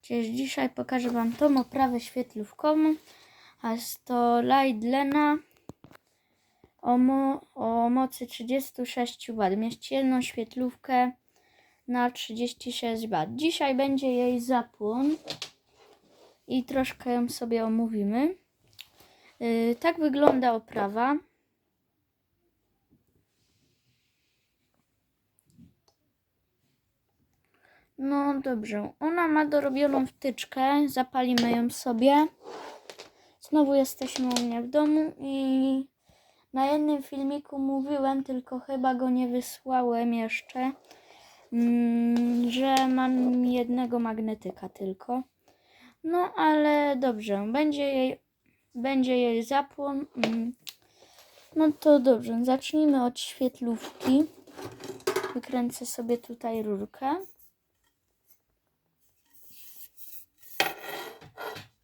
Cześć, dzisiaj pokażę Wam tą oprawę świetlówkową, a jest to Lightlena o, mo o mocy 36 W. Mieści jedną świetlówkę na 36 W. Dzisiaj będzie jej zapłon i troszkę ją sobie omówimy. Yy, tak wygląda oprawa. No dobrze, ona ma dorobioną wtyczkę, zapalimy ją sobie. Znowu jesteśmy u mnie w domu i na jednym filmiku mówiłem, tylko chyba go nie wysłałem jeszcze, mm, że mam jednego magnetyka tylko. No ale dobrze, będzie jej, będzie jej zapłon. mm. No to dobrze, zacznijmy od świetlówki. Wykręcę sobie tutaj rurkę.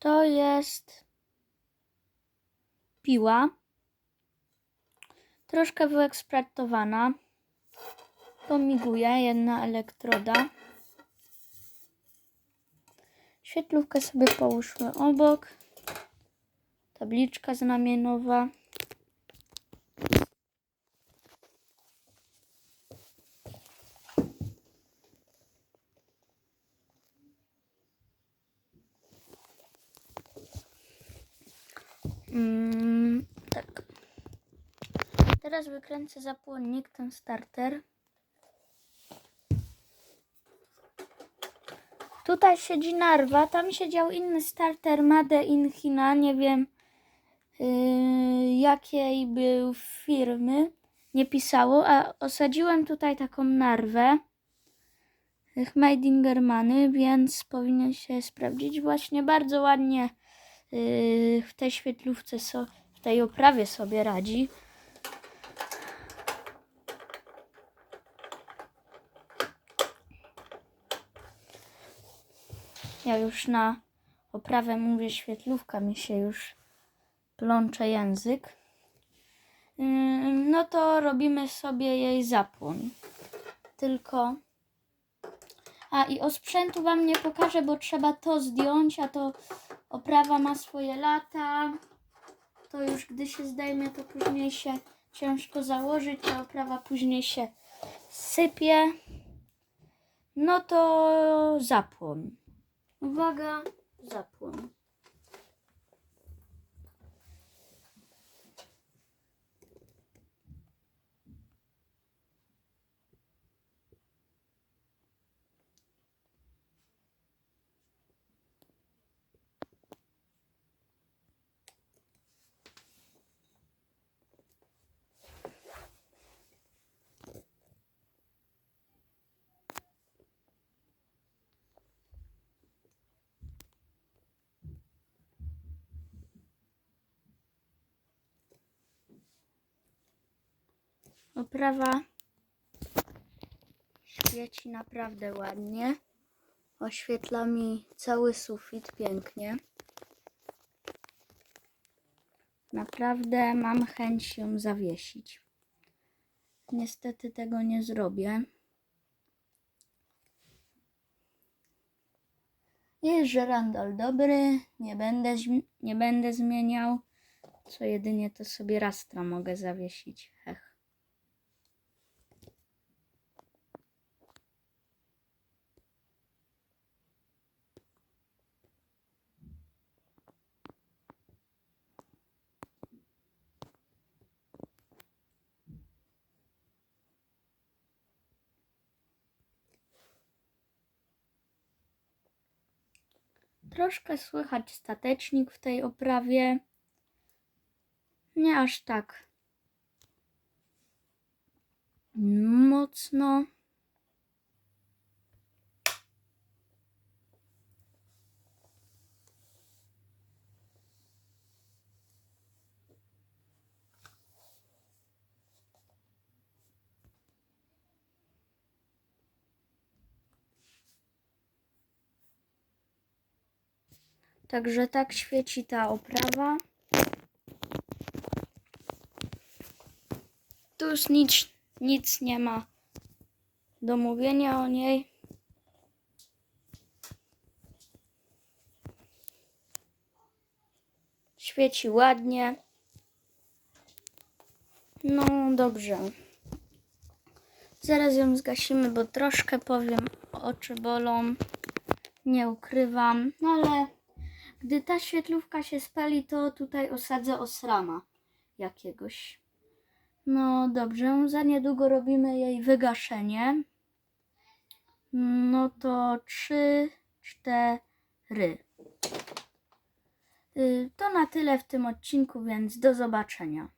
To jest piła. Troszkę wyeksploatowana. Pomiguje jedna elektroda. Świetlówkę sobie połóżmy obok. Tabliczka znamienowa. Mm, tak. Teraz wykręcę zapłonnik, ten starter. Tutaj siedzi narwa, tam siedział inny starter Made in China, nie wiem yy, jakiej był firmy, nie pisało, a osadziłem tutaj taką narwę Made in Germany, więc powinien się sprawdzić właśnie bardzo ładnie w tej świetlówce, so, w tej oprawie sobie radzi. Ja już na oprawę mówię świetlówka, mi się już plącze język. Yy, No to robimy sobie jej zapłon. Tylko. A i o sprzętu Wam nie pokażę, bo trzeba to zdjąć, a to oprawa ma swoje lata. To już gdy się zdejmie, to później się ciężko założyć, ta oprawa później się sypie. No to zapłon. Uwaga, zapłon. Oprawa świeci naprawdę ładnie. Oświetla mi cały sufit pięknie. Naprawdę mam chęć ją zawiesić. Niestety tego nie zrobię. Jest żerandol dobry, nie będę, nie będę zmieniał. Co jedynie to sobie rastra mogę zawiesić. Hech. Troszkę słychać statecznik w tej oprawie. Nie aż tak mocno. Także tak świeci ta oprawa. Tu już nic, nic nie ma do mówienia o niej. Świeci ładnie. No dobrze. Zaraz ją zgasimy, bo troszkę powiem, oczy bolą. Nie ukrywam, no ale gdy ta świetlówka się spali, to tutaj osadzę osrama jakiegoś. No dobrze, za niedługo robimy jej wygaszenie. No to trzy, cztery. Y, To na tyle w tym odcinku, więc do zobaczenia.